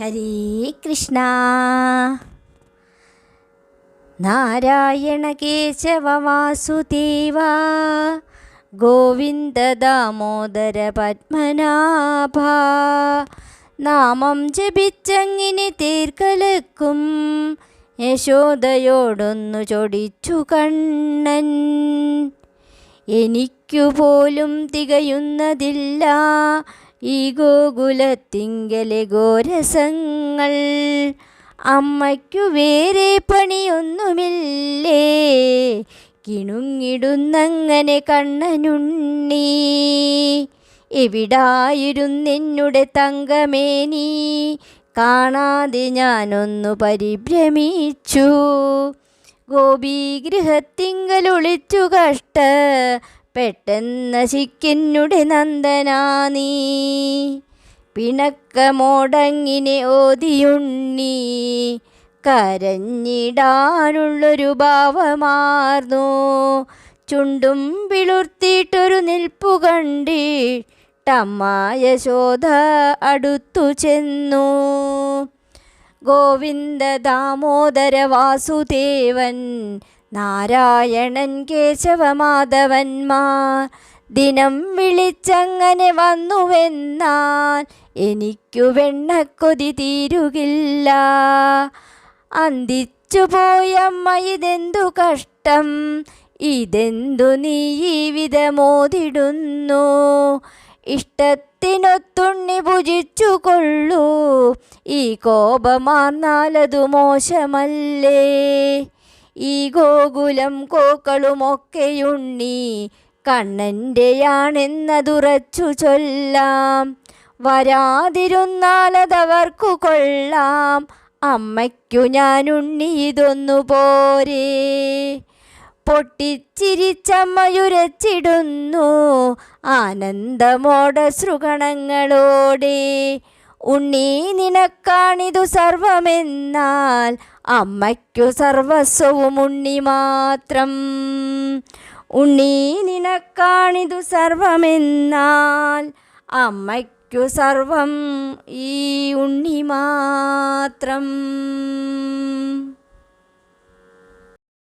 ഹരേ കൃഷ്ണ. നാരായണ കേശവ വാസുദേവ ഗോവിന്ദ ദാമോദര പത്മനാഭ. നാമം ജപിച്ചങ്ങിനെ തീർക്കലക്കും യശോദയോടൊന്നു ചൊടിച്ചു കണ്ണൻ. എനിക്കു പോലും തികയുന്നതില്ല ഈ ഗോകുലത്തിങ്കലെ ഗോരസങ്ങൾ. അമ്മയ്ക്കു വേറെ പണിയൊന്നുമില്ലേ? കിണുങ്ങിടുന്നങ്ങനെ കണ്ണനുണ്ണി. എവിടായിരുന്നെന്നുടെ തങ്കമേനി കാണാതെ ഞാനൊന്നു പരിഭ്രമിച്ചു. ഗോപീഗൃഹത്തിങ്കലൊളിച്ചു കഷ്ട പെട്ടെന്ന ശിക്കെന്നുടെ നന്ദനാ നീ. പിണക്കമോടങ്ങിനെ ഓതിയുണ്ണി. കരഞ്ഞിടാനുള്ളൊരു ഭാവമാർന്നു. ചുണ്ടും പിളുർത്തിയിട്ടൊരു നിൽപ്പു കണ്ടിട്ടമ്മായ ശോധ അടുത്തു ചെന്നു. ഗോവിന്ദ ദാമോദര വാസുദേവൻ നാരായണൻ കേശവമാധവന്മാർ ദിനം വിളിച്ചങ്ങനെ വന്നുവെന്നാൽ എനിക്കു വെണ്ണക്കൊതി തീരുകില്ല. അന്തിച്ചു പോയമ്മ ഇതെന്തു കഷ്ടം ഇതെന്തു നീ ഈ ഇഷ്ടത്തിനൊത്തുണ്ണി ഭുജിച്ചു കൊള്ളൂ ഈ കോപമാർന്നാലതു മോശമല്ലേ. ഈ ഗോകുലം കോക്കളുമൊക്കെയുണ്ണി കണ്ണന്റെയാണെന്നതുറച്ചു ചൊല്ലാം. വരാതിരുന്നാലതവർക്കു കൊള്ളാം. അമ്മയ്ക്കു ഞാനുണ്ണി ഇതൊന്നു പോരേ. പൊട്ടിച്ചിരിച്ചമ്മയുരച്ചിടുന്നു ആനന്ദമോട ശ്രുഗണങ്ങളോടെ ഉണ്ണി നിനക്കാണിതു സർവമെന്നാൽ അമ്മയ്ക്കു സർവസ്വവും ഉണ്ണി മാത്രം. ഉണ്ണി നിനക്കാണിതു സർവമെന്നാൽ അമ്മയ്ക്കു സർവം ഈ ഉണ്ണി മാത്രം.